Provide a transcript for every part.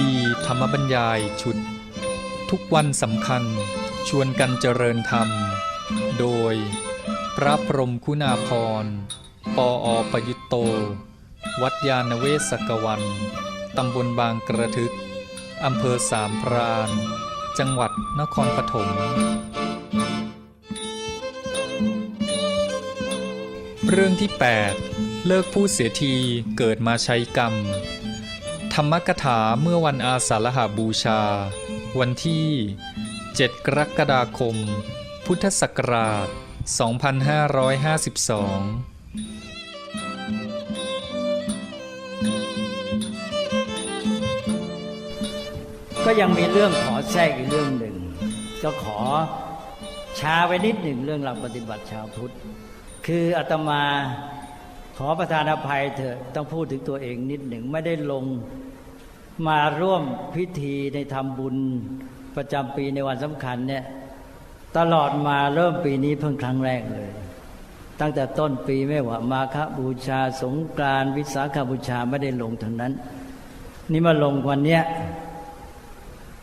ดีธรรมบรรยายชุด ทุกวันสำคัญชวนกันเจริญธรรม โดย พระพรหมคุณาพร ปออประยุตโต วัดยาณเวศกวัน ตำบลบางกระทึก อำเภอสามพราน จังหวัดนครปฐม เรื่องที่ 8 เลิกพูดเสียทีเกิดมาใช้กรรม ธรรมกถาเมื่อวันอาสาฬหาบูชา วันที่ 7 กรกฎาคม พุทธศักราช 2552ก็ยังมีเรื่องขอแทรกอีกเรื่องหนึ่ง ก็ขอช้าไว้นิดหนึ่งเรื่องหลักปฏิบัติชาวพุทธ คืออาตมาขอประทานอภัยเถอะต้องพูดถึงตัวเองนิดหนึ่งไม่ได้ลง มาร่วมพิธีในทำบุญประจำปีในวันสำคัญเนี่ยตลอดมาเริ่มปีนี้เพิ่งครั้งแรกเลย ตั้งแต่ต้นปีไม่ว่ามาคบูชาสงกรานวิสาขบูชาไม่ได้ลงทั้งนั้น นี่มาลงวันเนี้ย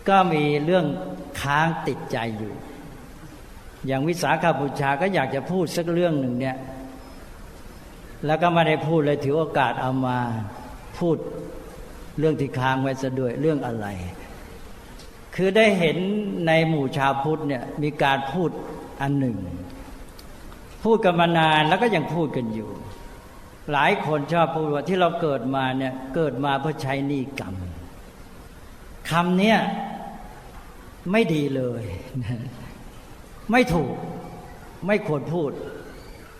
ก็มีเรื่องค้างติดใจอยู่ อย่างวิสาขบูชาก็อยากจะพูดสักเรื่องหนึ่งเนี่ยแล้วก็ไม่ได้พูดเลยถือโอกาสเอามาพูด เรื่องที่ค้างไว้ซะด้วยเรื่องอะไร คือได้เห็นในหมู่ชาวพุทธเนี่ยมีการพูดอันหนึ่ง พูดกันมานานแล้วก็ยังพูดกันอยู่ หลายคนชอบพูดว่าที่เราเกิดมาเนี่ยเกิดมาเพื่อใช้หนี้กรรมคำเนี้ยไม่ดีเลย ไม่ถูกไม่ควรพูด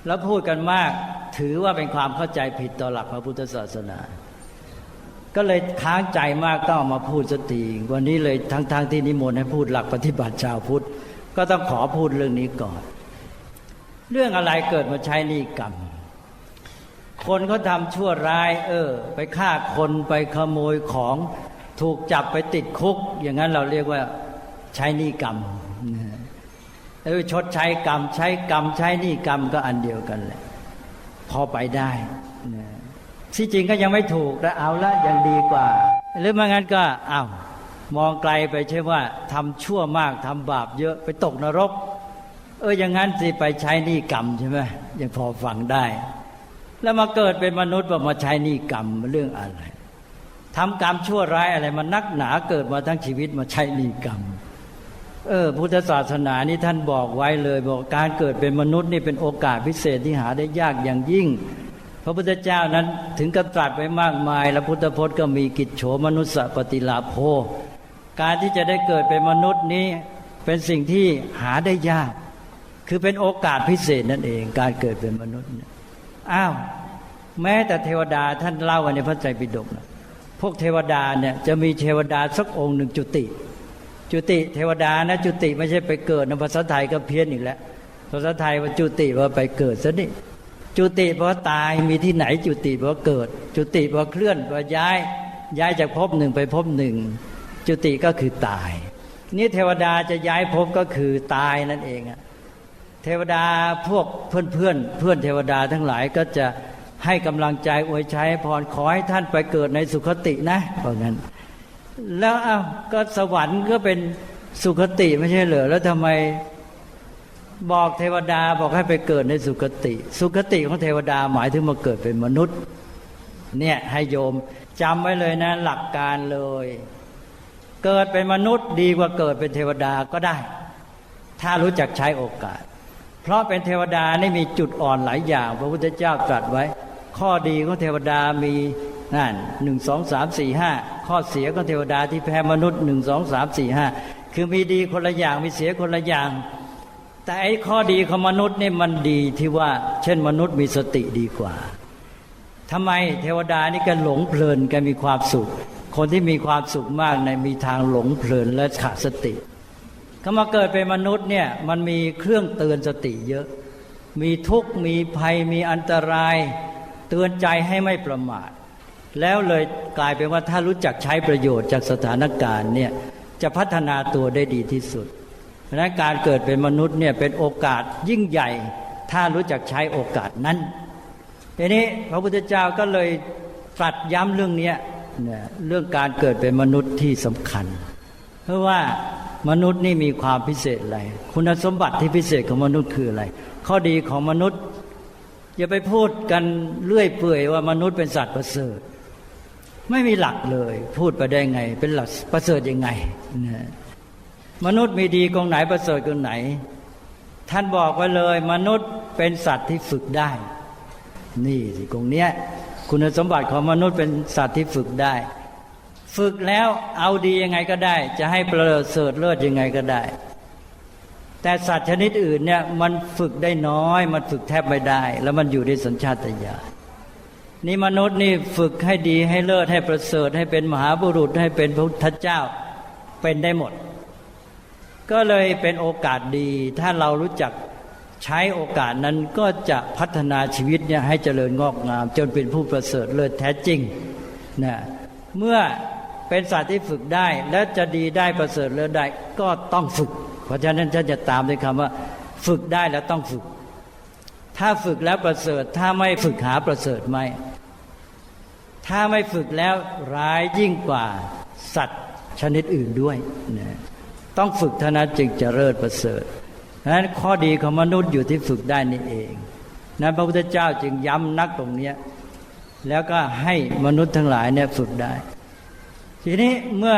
แล้วพูดกันมากถือว่าเป็นความเข้าใจผิดต่อหลักพระพุทธศาสนา ก็เลยค้างใจมากต้องเอามาพูดสตีวันนี้เลยทั้งๆทที่นิมนต์ให้พูดหลักปฏิบัติชาวพุทธ ก็ต้องขอพูดเรื่องนี้ก่อน เรื่องอะไรเกิดมาใช้นี้กรรม คนเขาทำชั่วร้าย เออ ไปฆ่าคนไปขโมยของถูกจับไปติดคุก อย่างนั้นเราเรียกว่าใช้นี้กรรมเออชดใช้กรรม ใช้กรรม ใช้นี้กรรมก็อันเดียวกันแหละพอไปได้ ที่จริงก็ยังไม่ถูกแต่เอาละยังดีกว่า หรือไม่งั้นก็อ้าวมองไกลไปใช่ว่าทำชั่วมากทำบาปเยอะไปตกนรก เอออย่างนั้นสิไปใช้หนี้กรรมใช่ไหมยังพอฟังได้ แล้วมาเกิดเป็นมนุษย์มาใช้หนี้กรรมเรื่องอะไรทำกรรมชั่วร้ายอะไรมันนักหนาเกิดมาทั้งชีวิตมาใช้หนี้กรรมเออพุทธศาสนานี่ท่านบอกไว้เลย บอกการเกิดเป็นมนุษย์นี่เป็นโอกาสพิเศษที่หาได้ยากอย่างยิ่ง พระพุทธเจ้านั้นถึงกับตรัสไว้มากมาย แล้วพุทธพจน์ก็มีกิจโฉมนุสสปฏิลาโภการที่จะได้เกิดเป็นมนุษย์นี้เป็นสิ่งที่หาได้ยาก คือเป็นโอกาสพิเศษนั่นเอง การเกิดเป็นมนุษย์อ้าวแม้แต่เทวดาท่านเล่ากันในพระไตรปิฎกนะพวกเทวดาเนี่ยจะมีเทวดาสักองค์หนึ่งจุติ จุติเทวดานะจุติไม่ใช่ไปเกิดในภาษาไทยก็เพี้ยนอีกแล้วภาษาไทยว่าจุติว่าไปเกิดซะนี่ จุติเพราะตายมีที่ไหนจุติเพราะเกิด จุติเพราะเคลื่อนเพราะย้ายย้ายจากภพหนึ่งไปภพหนึ่ง จุติก็คือตาย นี่เทวดาจะย้ายภพก็คือตายนั่นเองอะเทวดาพวกเพื่อนเพื่อนเพื่อนเทวดาทั้งหลายก็จะให้กำลังใจอวยชัยพรขอให้ท่านไปเกิดในสุคตินะเพราะงั้น แล้วอ้าก็สวรรค์ก็เป็นสุคติไม่ใช่เหรอแล้วทำไม บอกเทวดาบอกให้ไปเกิดในสุคติ สุคติของเทวดาหมายถึงมาเกิดเป็นมนุษย์ เนี่ยให้โยมจำไว้เลยนะ หลักการเลย เกิดเป็นมนุษย์ดีกว่าเกิดเป็นเทวดาก็ได้ ถ้ารู้จักใช้โอกาส เพราะเป็นเทวดานี่มีจุดอ่อนหลายอย่าง พระพุทธเจ้าตรัสไว้ ข้อดีของเทวดามีนั่นหนึ่งสองสามสี่ห้าข้อเสียของเทวดาที่แพ้มนุษย์หนึ่งสองสามสี่ห้าคือมีดีคนละอย่างมีเสียคนละอย่าง แต่ไอ้ข้อดีของมนุษย์นี่มันดีที่ว่า เช่นมนุษย์มีสติดีกว่าทำไมเทวดานี่กันหลงเพลินกันมีความสุข คนที่มีความสุขมากในมีทางหลงเพลินและขาดสติเขามาเกิดเป็นมนุษย์เนี่ยมันมีเครื่องเตือนสติเยอะ มีทุกข์มีภัยมีอันตราย เตือนใจให้ไม่ประมาท แล้วเลยกลายเป็นว่าถ้ารู้จักใช้ประโยชน์จากสถานการณ์เนี่ยจะพัฒนาตัวได้ดีที่สุด ราะนั้นการเกิดเป็นมนุษย์เนี่ยเป็นโอกาสยิ่งใหญ่ ถ้ารู้จักใช้โอกาสนั้นทีนี้พระพุทธเจ้าก็เลยตรัสย้ำเรื่องนี้เนี่ยเรื่องการเกิดเป็นมนุษย์ที่สำคัญ เพราะว่ามนุษย์นี่มีความพิเศษอะไร คุณสมบัติที่พิเศษของมนุษย์คืออะไร ข้อดีของมนุษย์อย่าไปพูดกันเลื่อยเปื่อยว่ามนุษย์เป็นสัตว์ประเสริฐ ไม่มีหลักเลย พูดไปได้ไง เป็นหลักประเสริฐยังไงนะ มนุษย์มีดีกองไหนประเสริฐกองไหน ท่านบอกไว้เลย มนุษย์เป็นสัตว์ที่ฝึกได้ นี่สิกองเนี้ย คุณสมบัติของมนุษย์เป็นสัตว์ที่ฝึกได้ ฝึกแล้วเอาดียังไงก็ได้ จะให้ประเสริฐเลิศยังไงก็ได้ แต่สัตว์ชนิดอื่นเนี่ยมันฝึกได้น้อย มันฝึกแทบไม่ได้ แล้วมันอยู่ในสัญชาตญาณนี่มนุษย์นี่ฝึกให้ดีให้เลิศให้ประเสริฐให้เป็นมหาบุรุษให้เป็นพระพุทธเจ้าเป็นได้หมด ก็เลยเป็นโอกาสดี ถ้าเรารู้จักใช้โอกาสนั้นก็จะพัฒนาชีวิตเนี่ยให้เจริญงอกงาม จนเป็นผู้ประเสริฐเลิศแท้จริงนะเมื่อเป็นสัตว์ที่ฝึกได้ และจะดีได้ประเสริฐเลิศได้ก็ต้องฝึก เพราะฉะนั้นท่านจะตามด้วยคำว่า ฝึกได้แล้วต้องฝึก ถ้าฝึกแล้วประเสริฐ ถ้าไม่ฝึกหาประเสริฐไหมถ้าไม่ฝึกแล้วร้ายยิ่งกว่าสัตว์ชนิดอื่นด้วยนะ ต้องฝึกเท่านั้นจึงจะเลิศประเสริฐดังนั้นข้อดีของมนุษย์อยู่ที่ฝึกได้นี่เองนั้นพระพุทธเจ้าจึงย้ำนักตรงเนี้ยแล้วก็ให้มนุษย์ทั้งหลายเนี่ยฝึกได้ ทีนี้เมื่อ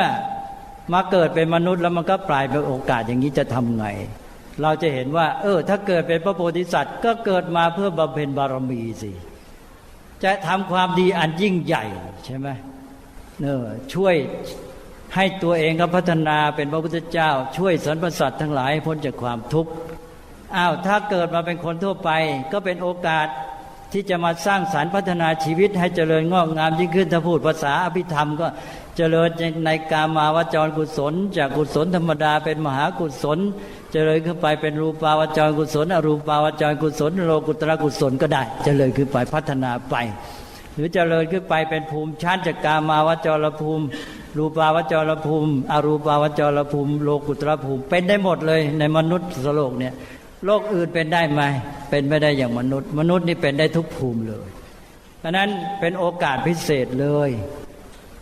มาเกิดเป็นมนุษย์แล้วมันก็ปลายเป็นโอกาสอย่างนี้จะทำไง เราจะเห็นว่า เออ ถ้าเกิดเป็นพระโพธิสัตว์ ก็เกิดมาเพื่อบำเพ็ญบารมีสิ จะทำความดีอันยิ่งใหญ่ใช่ไหมเออช่วย ให้ตัวเองก็พัฒนาเป็นพระพุทธเจ้า ช่วยสรรพสัตว์ทั้งหลายพ้นจากความทุกข์อ้าวถ้าเกิดมาเป็นคนทั่วไป ก็เป็นโอกาสที่จะมาสร้างสารรค์พัฒนาชีวิตให้เจริญงอกงามยิ่งขึ้นถ้าพูดภาษาอภิธรรมก็เจริญในกามาวจรกุศล จากกุศลธรรมดาเป็นมหากุศล เจริญขึ้นไปเป็นรูปาวจรกุศล อรูปาวจรกุศลโลกุตระกุศลก็ได้ เจริญขึ้นไปพัฒนาไป หรือเจริญขึ้นไปเป็นภูมิชั้นจากกามาวจรภูมิ รูปาวจรภูมิ อรูปาวจรภูมิ โลกุตระภูมิ เป็นได้หมดเลย ในมนุษย์โลกเนี่ยโลกอื่นเป็นได้ไหมเป็นไม่ได้อย่างมนุษย์ มนุษย์นี่เป็นได้ทุกภูมิเลยเพราะนั้นเป็นโอกาสพิเศษเลย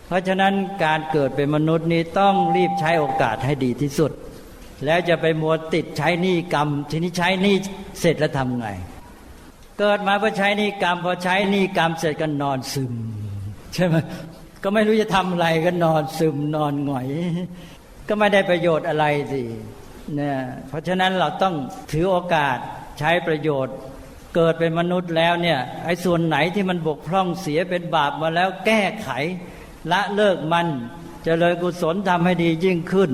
เพราะฉะนั้นการเกิดเป็นมนุษย์นี้ต้องรีบใช้โอกาสให้ดีที่สุด แล้วจะไปมัวติดใช้หนี้กรรม ทีนี้ใช้หนี้เสร็จแล้วทำไง เกิดมาเพื่อใช้หนี้กรรมพอใช้หนี้กรรมเสร็จก็นอนซึม ใช่ไหม ก็ไม่รู้จะทำอะไรก็นอนซึมนอนหงอย ก็ไม่ได้ประโยชน์อะไรสิเนี่ยเพราะฉะนั้นเราต้องถือโอกาสใช้ประโยชน์ เกิดเป็นมนุษย์แล้วเนี่ยไอ้ส่วนไหนที่มันบกพร่องเสียเป็นบาปมาแล้วแก้ไข ละเลิกมันจเจริญกุศลทำให้ดียิ่งขึ้น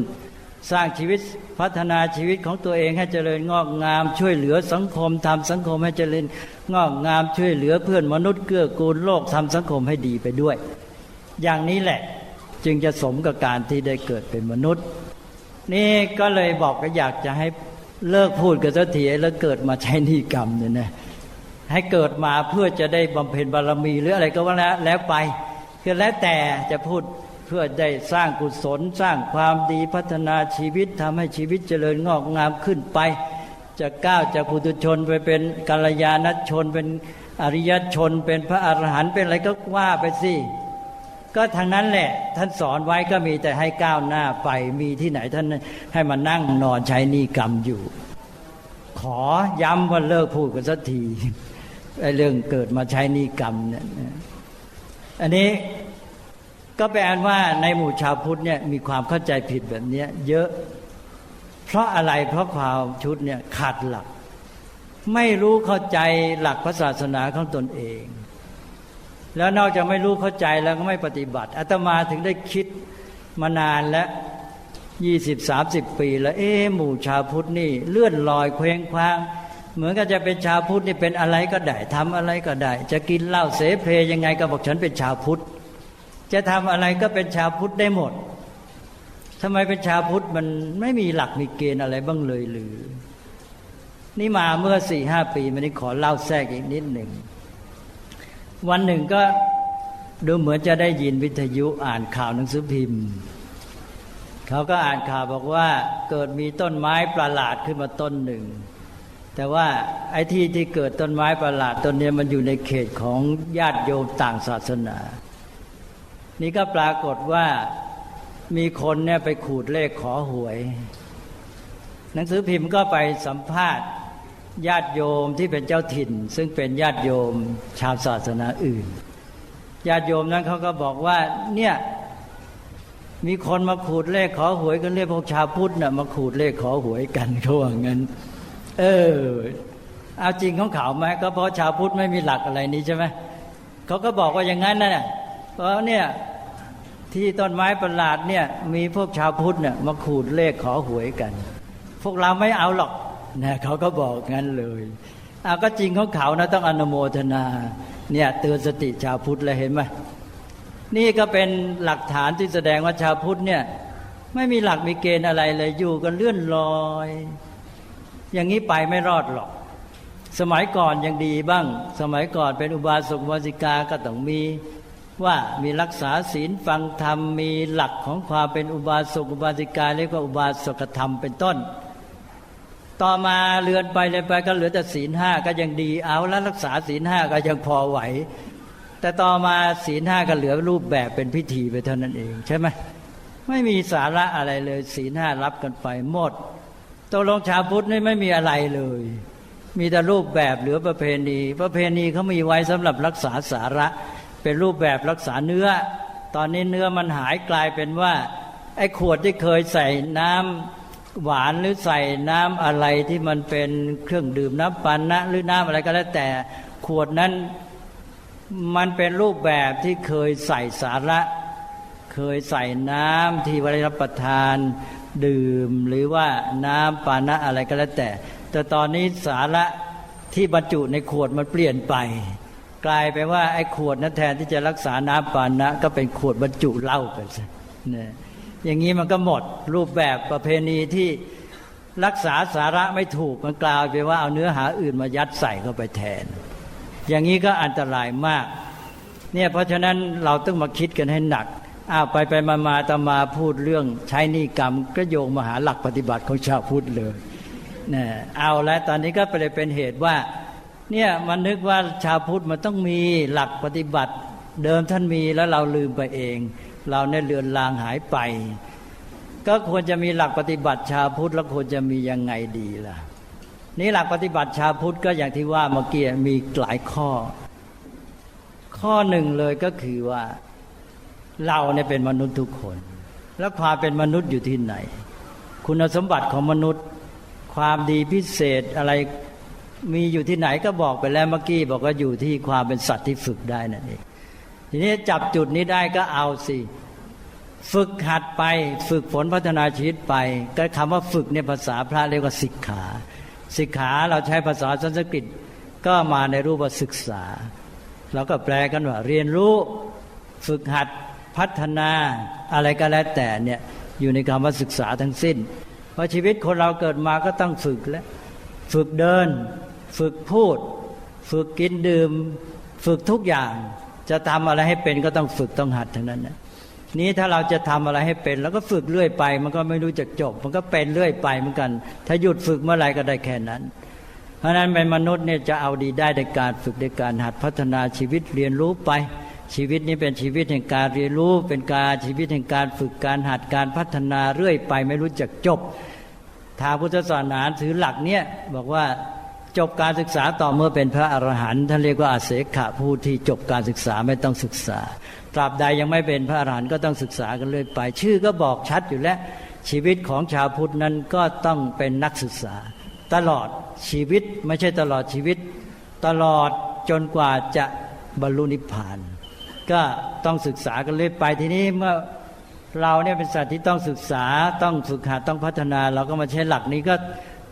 สร้างชีวิตพัฒนาชีวิตของตัวเองให้เจริญงอกงาม ช่วยเหลือสังคมทำสังคมให้เจริญงอกงามช่วยเหลือเพื่อนมนุษย์เกื้อกูลโลกทำสังคมให้ดีไปด้วย อย่างนี้แหละ จึงจะสมกับการที่ได้เกิดเป็นมนุษย์ นี่ก็เลยบอกก็อยากจะให้เลิกพูดกันสักทีแล้วเกิดมาใช้นิกรรมเนี่ยนะให้เกิดมาเพื่อจะได้บำเพ็ญบารมีหรืออะไรก็ว่าแล้วแล้วไปคือแล้วแต่จะพูดเพื่อได้สร้างกุศลสร้างความดีพัฒนาชีวิตทำให้ชีวิตเจริญงอกงามขึ้นไป จะก้าวจากปุถุชนไปเป็นกัลยาณชนเป็นอริยชนเป็นพระอรหันต์เป็นอะไรก็ว่าไปสิ ก็ทางนั้นแหละ ท่านสอนไว้ก็มีแต่ให้ก้าวหน้าไปมีที่ไหนท่านให้มานั่งนอนใช้นิกรรมอยู่ ขอย้ำว่าเลิกพูดกันสักทีไอ้เรื่องเกิดมาใช้นิกรรมเนี่ยอันนี้ก็แปลว่าในหมู่ชาวพุทธเนี่ยมีความเข้าใจผิดแบบนี้เยอะ เพราะอะไรเพราะความชุดเนี่ยขาดหลัก ไม่รู้เข้าใจหลักพระศาสนาของตนเอง แล้วนอกจากไม่รู้เข้าใจแล้วก็ไม่ปฏิบัติอาตมาถึงได้คิดมานานแล้วยี่สิบสามสิบปี แล้ว เอ๊หมู่ชาวพุทธนี่เลื่อนลอยเคว้งคว้าง เหมือนกับจะเป็นชาวพุทธนี่เป็นอะไรก็ได้ทำอะไรก็ได้ จะกินเหล้าเสเพยังไงก็บอกฉันเป็นชาวพุทธจะทำอะไรก็เป็นชาวพุทธได้หมดทำไมเป็นชาวพุทธมันไม่มีหลักมีเกณฑ์อะไรบ้างเลยหรือ นี่มาเมื่อสี่ห้าปีมันนี้ขอเล่าแทรกอีกนิดหนึ่ง วันหนึ่งก็ดูเหมือนจะได้ยินวิทยุอ่านข่าวหนังสือพิมพ์ เขาก็อ่านข่าวบอกว่าเกิดมีต้นไม้ประหลาดขึ้นมาต้นหนึ่ง แต่ว่าไอ้ที่ที่เกิดต้นไม้ประหลาดต้นนี้มันอยู่ในเขตของญาติโยมต่างศาสนา นี่ก็ปรากฏว่ามีคนเนี่ยไปขูดเลขขอหวย หนังสือพิมพ์ก็ไปสัมภาษณ์ ญาติโยมที่เป็นเจ้าถิ่น ซึ่งเป็นญาติโยมชาวศาสนาอื่น ญาติโยมนั้นเขาก็บอกว่าเนี่ยมีคนมาขูดเลขขอหวยกันเรียกพวกชาวพุทธน่ะมาขูดเลขขอหวยกันเขาว่างั้น เออ เอาจริงของเขาไหมก็เพราะชาวพุทธไม่มีหลักอะไรนี้ใช่ไหมเขาก็บอกว่าอย่างนั้นนะเพราะเนี่ยที่ต้นไม้ประหลาดเนี่ย มีพวกชาวพุทธเนี่ยมาขูดเลขขอหวยกัน พวกเราไม่เอาหรอก นะเขาก็บอกงั้นเลยเอาก็จริงของเขานะต้องอนุโมทนาเนี่ยเตือนสติชาวพุทธเลยเห็นไหมนี่ก็เป็นหลักฐานที่แสดงว่าชาวพุทธเนี่ยไม่มีหลักมีเกณฑ์อะไรเลยอยู่กันเลื่อนลอย อย่างนี้ไปไม่รอดหรอก สมัยก่อนยังดีบ้าง สมัยก่อนเป็นอุบาสกอุบาสิกาก็ต้องมีว่ามีรักษาศีลฟังธรรมมีหลักของความเป็นอุบาสกอุบาสิกาเรียกว่าอุบาสกธรรมเป็นต้น ต่อมาเลือนไปเลยไปก็เหลือแต่ศีลห้าก็ยังดีเอาแล้วรักษาศีลห้าก็ยังพอไหว แต่ต่อมาศีลห้าก็เหลือรูปแบบเป็นพิธีไปเท่านั้นเองใช่ไหมไม่มีสาระอะไรเลยศีลห้ารับกันไปหมดตกลงชาวพุทธนี่ไม่มีอะไรเลย มีแต่รูปแบบเหลือประเพณี ประเพณีเขามีไว้สำหรับรักษาสาระ เป็นรูปแบบรักษาเนื้อ ตอนนี้เนื้อมันหายกลายเป็นว่าไอ้ขวดที่เคยใส่น้ำ หวานหรือใส่น้ำอะไรที่มันเป็นเครื่องดื่มน้ำปันนะหรือน้ำอะไรก็แล้วแต่ขวดนั้นมันเป็นรูปแบบที่เคยใส่สาระ เคยใส่น้ำที่ไว้รับประทานดื่มหรือว่าน้ำปานะอะไรก็แล้วแต่ แต่ตอนนี้สาระที่บรรจุในขวดมันเปลี่ยนไป กลายไปว่าไอ้ขวดนั้นแทนที่จะรักษาน้ำปานะ ก็เป็นขวดบรรจุเหล้าไปซะเนี่ย อย่างนี้มันก็หมดรูปแบบประเพณีที่รักษาสาระไม่ถูกมันกลายไปว่าเอาเนื้อหาอื่นมายัดใส่เข้าไปแทน อย่างนี้ก็อันตรายมากเนี่ยเพราะฉะนั้นเราต้องมาคิดกันให้หนักอ้าวไปไปมามาตามาพูดเรื่องใช้นิกรรมก็โยงมาหาหลักปฏิบัติของชาวพุทธเลยเนี่ยเอาแล้วตอนนี้ก็ไปเลยเป็นเหตุว่าเนี่ยมันนึกว่าชาวพุทธมันต้องมีหลักปฏิบัติ เดิมท่านมีแล้วเราลืมไปเอง เราเนี่ยเลือนลางหายไป ก็ควรจะมีหลักปฏิบัติชาวพุทธแล้วควรจะมียังไงดีล่ะ นี่หลักปฏิบัติชาวพุทธก็อย่างที่ว่าเมื่อกี้มีหลายข้อ ข้อหนึ่งเลยก็คือว่า เราเนี่ยเป็นมนุษย์ทุกคน แล้วความเป็นมนุษย์อยู่ที่ไหน คุณสมบัติของมนุษย์ ความดีพิเศษอะไรมีอยู่ที่ไหนก็บอกไปแล้วเมื่อกี้บอกว่าอยู่ที่ความเป็นสัตว์ที่ฝึกได้นั่นเอง ทีนี้จับจุดนี้ได้ก็เอาสิ ฝึกหัดไปฝึกฝนพัฒนาชีวิตไป ก็คำว่าฝึกเนี่ยภาษาพระเรียกว่าสิกขาสิกขาเราใช้ภาษาสันสกฤตก็มาในรูปว่าศึกษาเราก็แปลกันว่า เรียนรู้ฝึกหัดพัฒนาอะไรก็แล้วแต่เนี่ยอยู่ในคำว่าศึกษาทั้งสิ้น เพราะชีวิตคนเราเกิดมาก็ต้องฝึกแล้วฝึกเดิน ฝึกพูด ฝึกกินดื่ม ฝึกทุกอย่าง จะทำอะไรให้เป็นก็ต้องฝึกต้องหัดทั้งนั้นนะนี้ถ้าเราจะทำอะไรให้เป็น แล้วก็ฝึกเรื่อยไป มันก็ไม่รู้จักจบ มันก็เป็นเรื่อยไปเหมือนกัน ถ้าหยุดฝึกเมื่อไหร่ก็ได้แค่นั้น เพราะฉะนั้นเป็นมนุษย์เนี่ยจะเอาดีได้ในการฝึกในการหัดพัฒนาชีวิตเรียนรู้ไป ชีวิตนี้เป็นชีวิตแห่งการเรียนรู้ เป็นการชีวิตแห่งการฝึกการหัดการพัฒนาเรื่อยไป ไม่รู้จักจบทางพุทธศาสนาถือหลักเนี่ยบอกว่า จบการศึกษาต่อเมื่อเป็นพระอรหันต์ท่านเรียกว่าอาเสขะผู้ที่จบการศึกษาไม่ต้องศึกษา ตราบใดยังไม่เป็นพระอรหันต์ก็ต้องศึกษากันเรื่อยไป ชื่อก็บอกชัดอยู่แล้ว ชีวิตของชาวพุทธนั้นก็ต้องเป็นนักศึกษา ตลอดชีวิตไม่ใช่ตลอดชีวิต ตลอดจนกว่าจะบรรลุนิพพาน ก็ต้องศึกษากันเรื่อยไปทีนี้เมื่อเราเนี่ยเป็นสัตว์ที่ต้องศึกษาต้องฝึกหัดต้องพัฒนา เราก็มาใช้หลักนี้ก็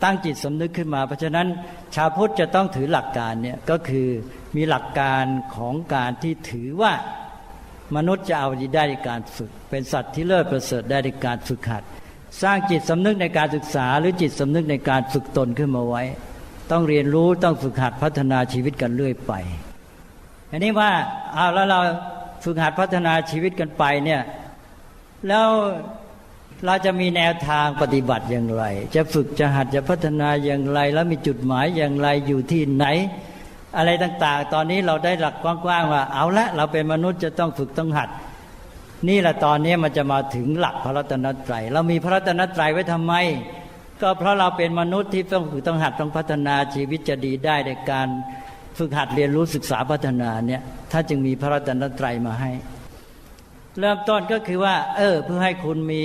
ตั้งจิตสำนึกขึ้นมา เพราะฉะนั้นชาวพุทธจะต้องถือหลักการเนี่ยก็คือมีหลักการของการที่ถือว่ามนุษย์จะเอาดีได้ในการฝึก เป็นสัตว์ที่เลิศประเสริฐได้ในการฝึกหัด สร้างจิตสำนึกในการศึกษา หรือจิตสำนึกในการฝึกตนขึ้นมาไว้ ต้องเรียนรู้ต้องฝึกหัดพัฒนาชีวิตกันเรื่อยไปอันนี้ว่าเอาแล้วเราฝึกหัดพัฒนาชีวิตกันไปเนี่ยแล้ว เราจะมีแนวทางปฏิบัติอย่างไร จะฝึกจะหัดจะพัฒนาอย่างไร แล้วมีจุดหมายอย่างไรอยู่ที่ไหน อะไรต่างๆ ตอนนี้เราได้หลักกว้างๆว่า เอาละเราเป็นมนุษย์จะต้องฝึกต้องหัด นี่แหละตอนนี้มันจะมาถึงหลักพระรัตนตรัยเรามีพระรัตนตรัยไว้ทำไม ก็เพราะเราเป็นมนุษย์ที่ต้องฝึกต้องหัดต้องพัฒนาชีวิตจะดีได้ในการฝึกหัดเรียนรู้ศึกษาพัฒนาเนี่ยถ้าจึงมีพระรัตนตรัยมาให้ เริ่มต้นก็คือว่า เออ เพื่อให้คุณมี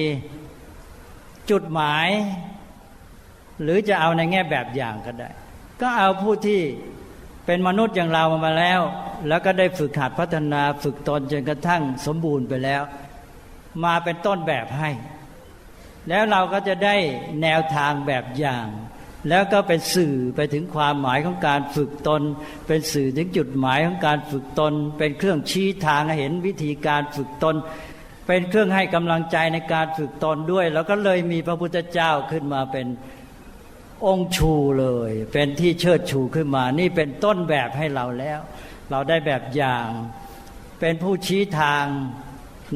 จุดหมาย หรือจะเอาในแง่แบบอย่างก็ได้ ก็เอาผู้ที่เป็นมนุษย์อย่างเรามาแล้ว แล้วก็ได้ฝึกหัดพัฒนาฝึกตนจนกระทั่งสมบูรณ์ไปแล้ว มาเป็นต้นแบบให้ แล้วเราก็จะได้แนวทางแบบอย่างแล้วก็เป็นสื่อไปถึงความหมายของการฝึกตน เป็นสื่อถึงจุดหมายของการฝึกตน เป็นเครื่องชี้ทางให้เห็นวิธีการฝึกตน เป็นเครื่องให้กำลังใจในการฝึกตนด้วย แล้วก็เลยมีพระพุทธเจ้าขึ้นมาเป็นองค์ชูเลย เป็นที่เชิดชูขึ้นมา นี่เป็นต้นแบบให้เราแล้ว เราได้แบบอย่างเป็นผู้ชี้ทาง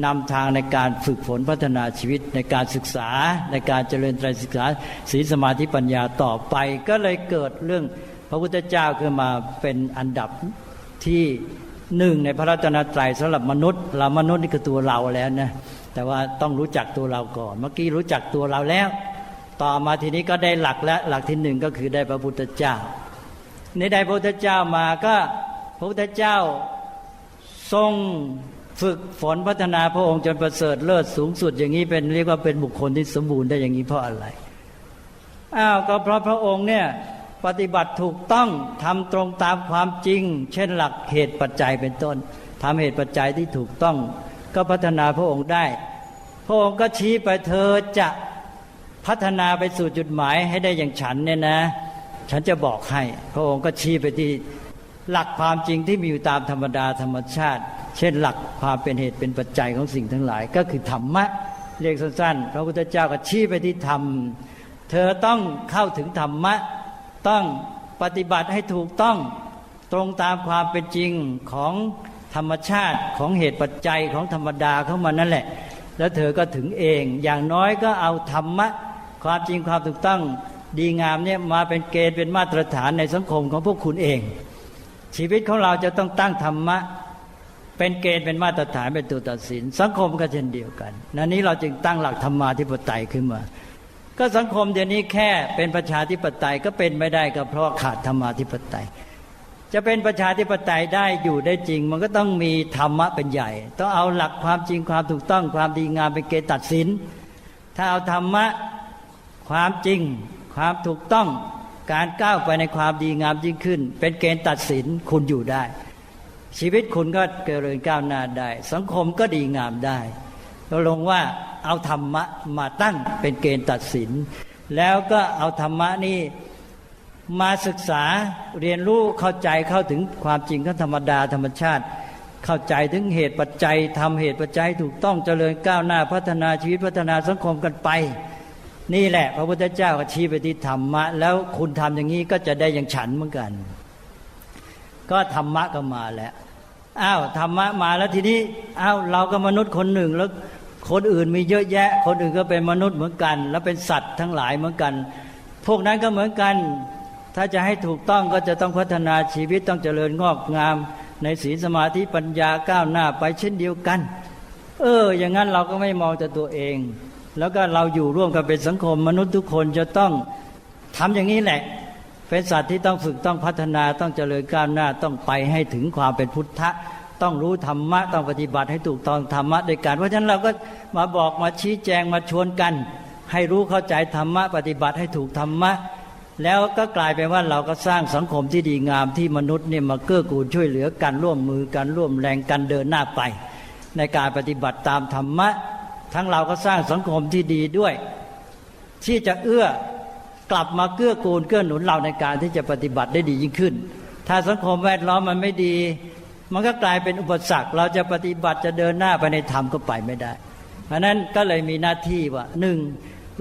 นำทางในการฝึกฝนพัฒนาชีวิตในการศึกษาในการเจริญไตรศึกษาศีลสมาธิปัญญาต่อไป ก็เลยเกิดเรื่องพระพุทธเจ้าขึ้นมาเป็นอันดับที่ หนึ่งในพระรัตนตรัยสำหรับมนุษย์ เรามนุษย์นี่คือตัวเราแล้วนะแต่ว่าต้องรู้จักตัวเราก่อน เมื่อกี้รู้จักตัวเราแล้ว ต่อมาทีนี้ก็ได้หลักและหลักที่หนึ่งก็คือได้พระพุทธเจ้าในได้พระพุทธเจ้ามาก็พระพุทธเจ้าทรงฝึกฝนพัฒนาพระองค์จนประเสริฐเลิศสูงสุดอย่างนี้เป็นเรียกว่าเป็นบุคคลที่สมบูรณ์ได้อย่างนี้เพราะอะไรอ้าวก็เพราะพระองค์เนี่ย ปฏิบัติถูกต้องทำตรงตามความจริง เช่นหลักเหตุปัจจัยเป็นต้นทำเหตุปัจจัยที่ถูกต้อง ก็พัฒนาพระองค์ได้ พระองค์ก็ชี้ไปเธอจะพัฒนาไปสู่จุดหมายให้ได้อย่างฉันเนี่ยนะ ฉันจะบอกให้ พระองค์ก็ชี้ไปที่หลักความจริงที่มีอยู่ตามธรรมดาธรรมชาติ เช่นหลักความเป็นเหตุเป็นปัจจัยของสิ่งทั้งหลาย ก็คือธรรมะเรียกสั้นๆพระพุทธเจ้าก็ชี้ไปที่ธรรม เธอต้องเข้าถึงธรรมะ ต้องปฏิบัติให้ถูกต้องตรงตามความเป็นจริงของธรรมชาติของเหตุปัจจัยของธรรมดาเข้ามานั่นแหละ แล้วเธอก็ถึงเอง อย่างน้อยก็เอาธรรมะ ความจริงความถูกต้องดีงามเนี่ยมาเป็นเกณฑ์เป็นมาตรฐานในสังคมของพวกคุณเอง ชีวิตของเราจะต้องตั้งธรรมะ เป็นเกณฑ์เป็นมาตรฐานเป็นตัวตัดสิน สังคมก็เช่นเดียวกันนันนี้เราจึงตั้งหลักธรรมาธิปไตยขึ้นมา ก็สังคมเดี๋ยวนี้แค่เป็นประชาธิปไตยก็เป็นไม่ได้ก็เพราะขาดธรรมาธิปไตย จะเป็นประชาธิปไตยได้อยู่ได้จริง มันก็ต้องมีธรรมะเป็นใหญ่ ต้องเอาหลักความจริงความถูกต้องความดีงามเป็นเกณฑ์ตัดสิน ถ้าเอาธรรมะความจริง ความถูกต้องการก้าวไปในความดีงามยิ่งขึ้น เป็นเกณฑ์ตัดสินคุณอยู่ได้ ชีวิตคุณก็เจริญก้าวหน้าได้ สังคมก็ดีงามได้เราลงว่า เอาธรรมะมาตั้งเป็นเกณฑ์ตัดสิน แล้วก็เอาธรรมะนี่มาศึกษาเรียนรู้เข้าใจเข้าถึงความจริงของธรรมดาธรรมชาติ เข้าใจถึงเหตุปัจจัยทำเหตุปัจจัยถูกต้องเจริญก้าวหน้าพัฒนาชีวิตพัฒนาสังคมกันไป นี่แหละ พระพุทธเจ้าก็ชี้ไปที่ธรรมะ แล้วคุณทำอย่างนี้ก็จะได้อย่างฉันเหมือนกัน ก็ธรรมะก็มาแล้วอ้าวธรรมะมาแล้วทีนี้อ้าวเราก็มนุษย์คนหนึ่งแล้ว คนอื่นมีเยอะแยะ คนอื่นก็เป็นมนุษย์เหมือนกัน แล้วเป็นสัตว์ทั้งหลายเหมือนกัน พวกนั้นก็เหมือนกัน ถ้าจะให้ถูกต้องก็จะต้องพัฒนาชีวิตต้องเจริญงอกงาม ในศีลสมาธิปัญญาก้าวหน้าไปเช่นเดียวกัน เออ อย่างนั้นเราก็ไม่มองแต่ตัวเอง แล้วก็เราอยู่ร่วมกันเป็นสังคมมนุษย์ทุกคนจะต้องทำอย่างนี้แหละเป็นสัตว์ที่ต้องฝึกต้องพัฒนาต้องเจริญก้าวหน้าต้องไปให้ถึงความเป็นพุทธะ ต้องรู้ธรรมะต้องปฏิบัติให้ถูกต้องธรรมะด้วยกัน เพราะฉะนั้นเราก็มาบอกมาชี้แจงมาชวนกัน ให้รู้เข้าใจธรรมะปฏิบัติให้ถูกธรรมะ แล้วก็กลายเป็นว่าเราก็สร้างสังคมที่ดีงามที่มนุษย์เนี่ยมาเกื้อกูลช่วยเหลือกันร่วมมือกันร่วมแรงกันเดินหน้าไป ในการปฏิบัติตามธรรมะ ทั้งเราก็สร้างสังคมที่ดีด้วย ที่จะเอื้อกลับมาเกื้อกูลเกื้อหนุนเราในการที่จะปฏิบัติได้ดียิ่งขึ้น ถ้าสังคมแวดล้อมมันไม่ดี มันก็กลายเป็นอุปสรรค เราจะปฏิบัติจะเดินหน้าไปในธรรมก็ไปไม่ได้ เพราะนั้นก็เลยมีหน้าที่ว่าหนึ่ง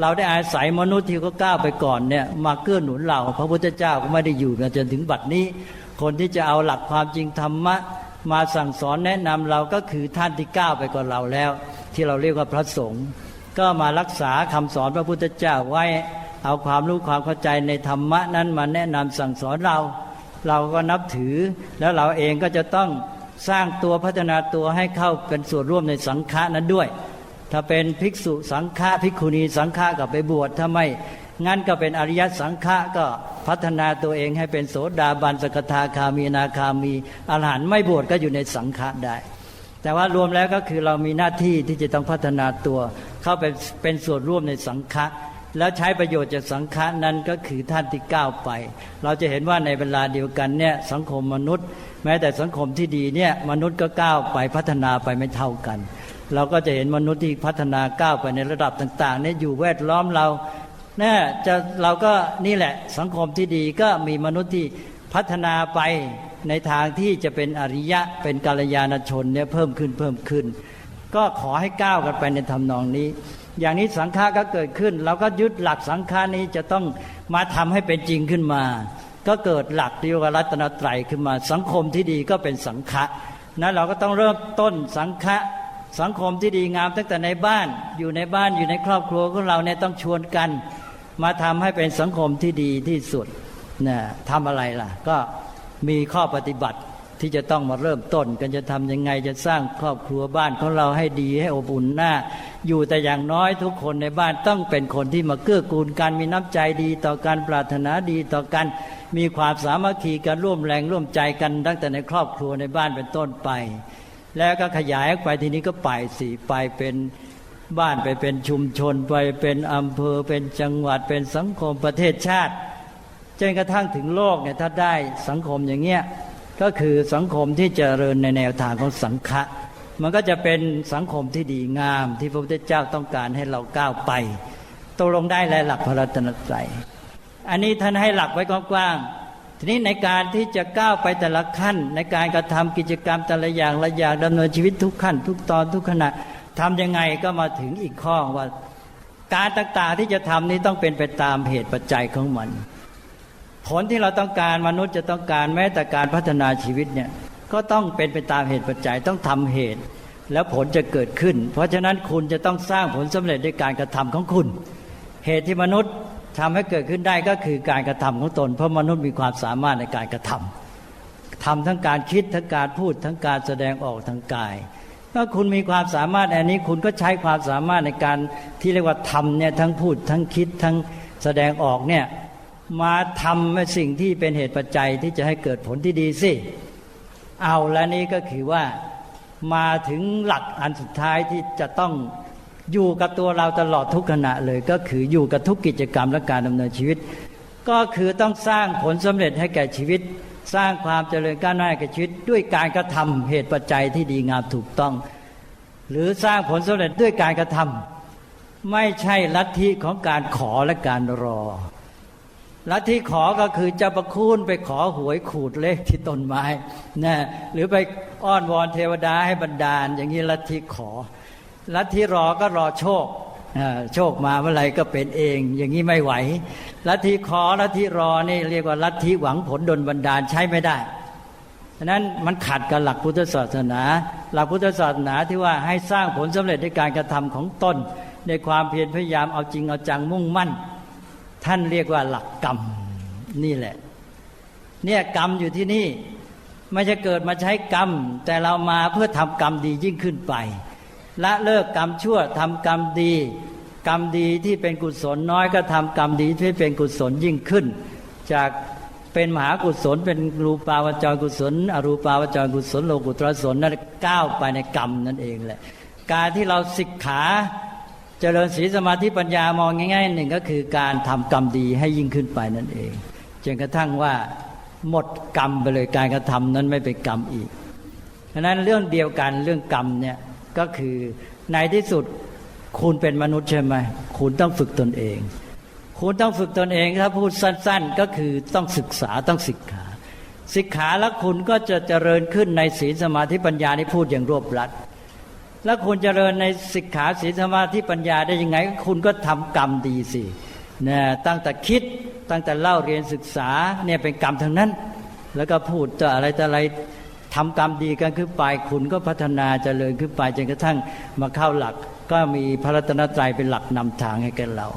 เราได้อาศัยมนุษย์ที่เขาก้าวไปก่อนเนี่ยมาเกื้อหนุนเรา พระพุทธเจ้าก็ไม่ได้อยู่มาจนถึงบัดนี้ คนที่จะเอาหลักความจริงธรรมะ มาสั่งสอนแนะนำเราก็คือท่านที่ก้าวไปก่อนเราแล้ว ที่เราเรียกว่าพระสงฆ์ก็มารักษาคำสอนพระพุทธเจ้าไว้เอาความรู้ความเข้าใจในธรรมะนั้นมาแนะนำสั่งสอนเรา เราก็นับถือ แล้วเราเองก็จะต้องสร้างตัวพัฒนาตัวให้เข้าเป็นส่วนร่วมในสังฆะนั้นด้วย ถ้าเป็นภิกษุสังฆะภิกขุณีสังฆะก็ไปบวชถ้าไม่งั้นก็เป็นอริยสังฆะก็พัฒนาตัวเองให้เป็นโสดาบันสกทาคามีนาคามีอรหันต์ไม่บวชก็อยู่ในสังฆะได้ แต่ว่ารวมแล้วก็คือเรามีหน้าที่ที่จะต้องพัฒนาตัว เข้าไปเป็นส่วนร่วมในสังฆะ แล้วใช้ประโยชน์จากสังฆะนั้นก็คือท่านที่ก้าวไป เราจะเห็นว่าในเวลาเดียวกันเนี่ยสังคมมนุษย์ แม้แต่สังคมที่ดีเนี่ยมนุษย์ก็ก้าวไปพัฒนาไปไม่เท่ากัน เราก็จะเห็นมนุษย์ที่พัฒนาก้าวไปในระดับต่างๆเนี่ยอยู่แวดล้อมเราเนี่ยจะเราก็นี่แหละสังคมที่ดีก็มีมนุษย์ที่พัฒนาไปในทางที่จะเป็นอริยะเป็นกาลยานชนเนี่ยเพิ่มขึ้นเพิ่มขึ้น ก็ขอให้ก้าวกันไปในทำนองนี้ อย่างนี้สังฆาก็เกิดขึ้น เราก็ยึดหลักสังฆานี้จะต้องมาทำให้เป็นจริงขึ้นมา ก็เกิดหลักเดียวกับรัตนตรัยขึ้นมา สังคมที่ดีก็เป็นสังฆะนั้นเราก็ต้องเริ่มต้นสังฆะสังคมที่ดีงามตั้งแต่ในบ้านอยู่ในบ้านอยู่ในครอบครัวของเราเนี่ยต้องชวนกัน มาทำให้เป็นสังคมที่ดีที่สุดนะทำอะไรล่ะ ก็มีข้อปฏิบัติ ที่จะต้องมาเริ่มต้น กันจะทำยังไงจะสร้างครอบครัวบ้านของเราให้ดีให้อบอุ่นหน้า อยู่แต่อย่างน้อยทุกคนในบ้านต้องเป็นคนที่มาเกื้อกูลกันมีน้ำใจดี ต่อการปรารถนาดีต่อกันมีความสามัคคีกันร่วมแรงร่วมใจกันตั้งแต่ในครอบครัวในบ้านเป็นต้นไป แล้วก็ขยายไปทีนี้ก็ไปสี่ไปเป็นบ้านไปเป็นชุมชนไปเป็นอำเภอเป็นจังหวัดเป็นสังคมประเทศชาติจนกระทั่งถึงโลกเนี่ยถ้าได้สังคมอย่างเงี้ย ก็คือสังคมที่เจริญในแนวทางของสังฆะมันก็จะเป็นสังคมที่ดีงามที่พระพุทธเจ้าต้องการให้เราก้าวไปตกลงได้และหลักพระรัตนตรัยอันนี้ท่านให้หลักไว้กว้างๆทีนี้ในการที่จะก้าวไปแต่ละขั้น ในการกระทำกิจกรรมแต่ละอย่างละอย่างดำเนินชีวิตทุกขั้น ทุกตอนทุกขณะทำยังไงก็มาถึงอีกข้อว่า การต่างๆที่จะทำนี้ต้องเป็นไปตามเหตุปัจจัยของมัน ผลที่เราต้องการมนุษย์จะต้องการแม้แต่การพัฒนาชีวิตเนี่ยก็ต้องเป็นไปตามเหตุปัจจัยต้องทำเหตุ แล้วผลจะเกิดขึ้น เพราะฉะนั้นคุณจะต้องสร้างผลสำเร็จด้วยการกระทำของคุณ เหตุที่มนุษย์ทำให้เกิดขึ้นได้ก็คือการกระทำของตน เพราะมนุษย์มีความสามารถในการกระทำทำทั้งการคิดทั้งการพูดทั้งการแสดงออกทางกายถ้าคุณมีความสามารถอันนี้คุณก็ใช้ความสามารถในการที่เรียกว่าทำเนี่ยทั้งพูดทั้งคิดทั้งแสดงออกเนี่ย มาทำในสิ่งที่เป็นเหตุปัจจัยที่จะให้เกิดผลที่ดีสิเอาแล้วนี่ก็คือว่ามาถึงหลักอันสุดท้ายที่จะต้องอยู่กับตัวเราตลอดทุกขณะเลย ก็คืออยู่กับทุกกิจกรรมและการดำเนินชีวิต ก็คือต้องสร้างผลสำเร็จให้แก่ชีวิต สร้างความเจริญก้าวหน้าแก่ชีวิต ด้วยการกระทำเหตุปัจจัยที่ดีงามถูกต้อง หรือสร้างผลสำเร็จด้วยการกระทำไม่ใช่ลัทธิของการขอและการรอ ลัทธิขอก็คือจะประคุณไปขอหวยขูดเลขที่ต้นไม้นะหรือไปอ้อนวอนเทวดาให้บันดาล อย่างนี้ลัทธิขอ ลัทธิรอก็รอโชคโชคมาเมื่อไหร่ก็เป็นเอง อย่างนี้ไม่ไหว ลัทธิขอลัทธิรอนี่เรียกว่าลัทธิหวังผลดลบันดาลใช้ไม่ได้ฉะนั้นมันขัดกับหลักพุทธศาสนา หลักพุทธศาสนาที่ว่าให้สร้างผลสำเร็จด้วยการกระทำของตนในความเพียรพยายามเอาจริงเอาจังมุ่งมั่น ท่านเรียกว่าหลักกรรมนี่แหละ เนี่ยกรรมอยู่ที่นี่ไม่จะเกิดมาใช้กรรม แต่เรามาเพื่อทำกรรมดียิ่งขึ้นไปละเลิกกรรมชั่วทำกรรมดี กรรมดีที่เป็นกุศลน้อยก็ทำกรรมดีที่เป็นกุศลยิ่งขึ้น จากเป็นมหากุศลเป็นรูปาวจรกุศล อรูปาวจรกุศลโลกุตรศลนั่นก้าวไปในกรรมนั่นเองแหละ การที่เราศึกขา เจริญศีลสมาธิปัญญามองง่ายๆหนึ่งก็คือการทำกรรมดีให้ยิ่งขึ้นไปนั่นเองจนกระทั่งว่าหมดกรรมไปเลยการกระทำนั้นไม่เป็นกรรมอีกฉะนั้นเรื่องเดียวกันเรื่องกรรมเนี่ยก็คือในที่สุดคุณเป็นมนุษย์ใช่ไหมคุณต้องฝึกตนเอง คุณต้องฝึกตนเองถ้าพูดสั้น ๆ ก็คือต้องศึกษาต้องศึกษาศึกษาแล้วคุณก็จะเจริญขึ้นในศีลสมาธิปัญญาที่พูดอย่างรวบรัด แล้วคุณเจริญในศิกขาศีลสมาธิปัญญาได้ยังไง คุณก็ทำกรรมดีสินะตั้งแต่คิดตั้งแต่เล่าเรียนศึกษาเนี่ยเป็นกรรมทั้งนั้น แล้วก็พูดจะอะไรแต่อะไรทำกรรมดีกันขึ้นไปคุณก็พัฒนาเจริญขึ้นไปจนกระทั่งมาเข้าหลัก ก็มีพระรัตนตรัยเป็นหลักนำทางให้แก่เรา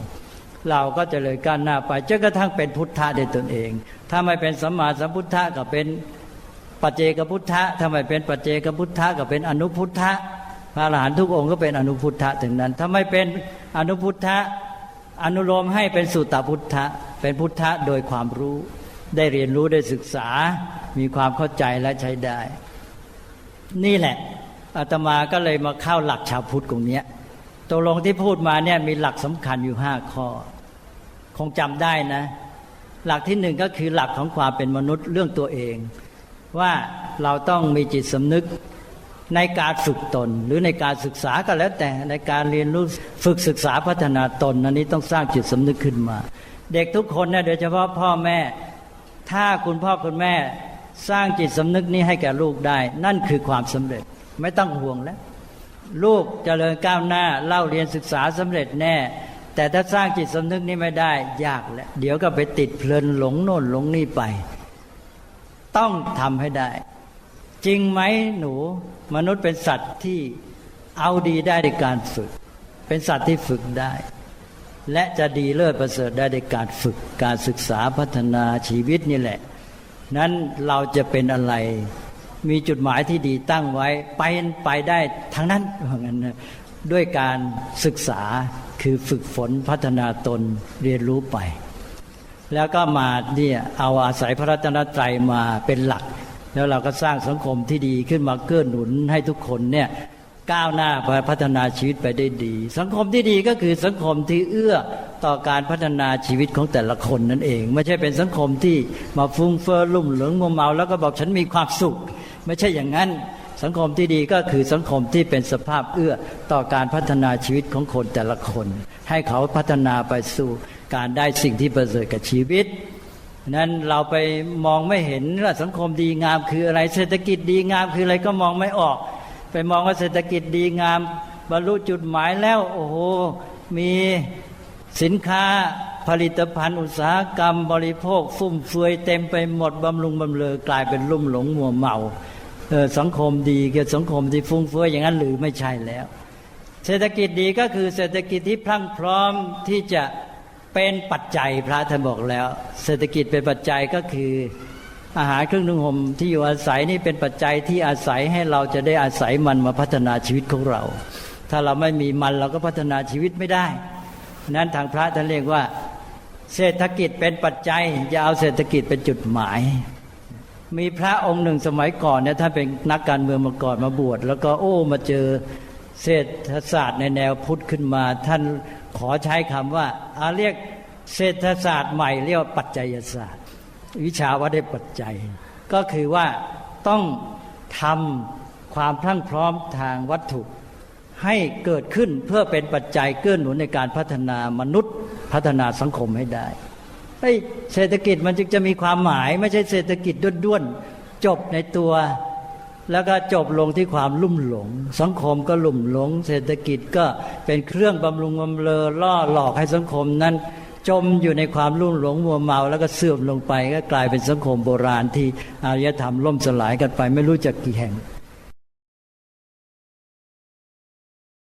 เราก็เจริญก้าวหน้าไปจนกระทั่งเป็นพุทธะในตนเอง ถ้าไม่เป็นสัมมาสัมพุทธะก็เป็นปัจเจกพุทธะทำไมเป็นปัจเจกพุทธะก็เป็นอนุพุทธะ ระอรหันต์ทุกองค์ก็เป็นอนุพุทธะถึงนั้น ถ้าไม่เป็นอนุพุทธะอนุโลมให้เป็นสุตตพุทธะเป็นพุทธะโดยความรู้ได้เรียนรู้ได้ศึกษา มีความเข้าใจและใช้ได้ นี่แหละอาตมาก็เลยมาเข้าหลักชาวพุทธตรงนี้ตกลงที่พูดมาเนี่ยมีหลักสำคัญอยู่ห้าข้อ คงจำได้นะ หลักที่หนึ่งก็คือหลักของความเป็นมนุษย์เรื่องตัวเอง ว่าเราต้องมีจิตสำนึก ในการฝึกตน หรือในการศึกษาก็แล้วแต่ในการเรียนรู้ฝึกศึกษาพัฒนาตนอันนี้ต้องสร้างจิตสำนึกขึ้นมา เด็กทุกคนเนี่ยโดยเฉพาะพ่อแม่ ถ้าคุณพ่อคุณแม่สร้างจิตสำนึกนี้ให้แก่ลูกได้ นั่นคือความสำเร็จไม่ต้องห่วงแล้ว ลูกเจริญก้าวหน้าเล่าเรียนศึกษาสำเร็จแน่ แต่ถ้าสร้างจิตสำนึกนี้ไม่ได้ ยากแล้วเดี๋ยวก็ไปติดเพลินหลงโน่นหลงนี่ไป ต้องทำให้ได้ จริงไหมหนูมนุษย์เป็นสัตว์ที่เอาดีได้ในการฝึก เป็นสัตว์ที่ฝึกได้ และจะดีเลิศประเสริฐได้ในการฝึกการศึกษาพัฒนาชีวิตนี่แหละ นั้นเราจะเป็นอะไร มีจุดหมายที่ดีตั้งไว้ไปไปได้ทั้งนั้นว่างั้นด้วยการศึกษาคือฝึกฝนพัฒนาตนเรียนรู้ไป แล้วก็มาเนี่ยเอาอาศัยพระรัตนตรัยมาเป็นหลัก แล้วเราก็สร้างสังคมที่ดีขึ้นมาเกื้อหนุนให้ทุกคนเนี่ยก้าวหน้าไปพัฒนาชีวิตไปได้ดี สังคมที่ดีก็คือสังคมที่เอื้อต่อการพัฒนาชีวิตของแต่ละคนนั่นเอง ไม่ใช่เป็นสังคมที่มาฟุ้งเฟ้อลุ่มหลงมัวเมา แล้วก็บอกฉันมีความสุข ไม่ใช่อย่างนั้น สังคมที่ดีก็คือสังคมที่เป็นสภาพเอื้อต่อการพัฒนาชีวิตของคนแต่ละคน ให้เขาพัฒนาไปสู่การได้สิ่งที่ประเสริฐกับชีวิต นั้นเราไปมองไม่เห็นว่าสังคมดีงามคืออะไร เศรษฐกิจดีงามคืออะไรก็มองไม่ออก ไปมองว่าเศรษฐกิจดีงาม บรรลุจุดหมายแล้ว โอ้โหมีสินค้าผลิตภัณฑ์อุตสาหกรรมบริโภคฟุ่มเฟือยเต็มไปหมดบำรุงบำเรอกลายเป็นลุ่มหลงมัวเมาสังคมดีกับสังคมที่ฟุ่มเฟือยอย่างนั้นหรือไม่ใช่แล้ว เศรษฐกิจดีก็คือเศรษฐกิจที่พรั่งพร้อมที่จะ เป็นปัจจัยพระท่านบอกแล้ว เศรษฐกิจเป็นปัจจัยก็คืออาหารเครื่องนุ่งห่มที่อยู่อาศัยนี่เป็นปัจจัยที่อาศัยให้เราจะได้อาศัยมันมาพัฒนาชีวิตของเรา ถ้าเราไม่มีมันเราก็พัฒนาชีวิตไม่ได้นั้นทางพระท่านเรียกว่า เศรษฐกิจเป็นปัจจัยอย่าเอาเศรษฐกิจเป็นจุดหมาย มีพระองค์หนึ่งสมัยก่อนเนี่ยท่านเป็นนักการเมืองมาก่อนมาบวชแล้วก็โอ้มาเจอเศรษฐศาสตร์ในแนวพุทธขึ้นมา ท่านขอใช้คำว่าอาเรียกเศรษฐศาสตร์ใหม่เรียกว่าปัจจัยศาสตร์ วิชาว่าได้ปัจจัย ก็คือว่าต้องทำความพรั่งพร้อมทางวัตถุ ให้เกิดขึ้นเพื่อเป็นปัจจัยเกื้อหนุนในการพัฒนามนุษย์พัฒนาสังคมให้ได้เฮ้ยเศรษฐกิจมันจึงจะมีความหมาย ไม่ใช่เศรษฐกิจด้วนๆจบในตัว แล้วก็จบลงที่ความลุ่มหลง สังคมก็ลุ่มหลง เศรษฐกิจก็เป็นเครื่องบำรุงบำเรอล่อหลอกให้สังคมนั้น จมอยู่ในความลุ่มหลงมัวเมา แล้วก็เสื่อมลงไป ก็กลายเป็นสังคมโบราณที่อารยธรรมล่มสลายกันไปไม่รู้จักกี่แห่ง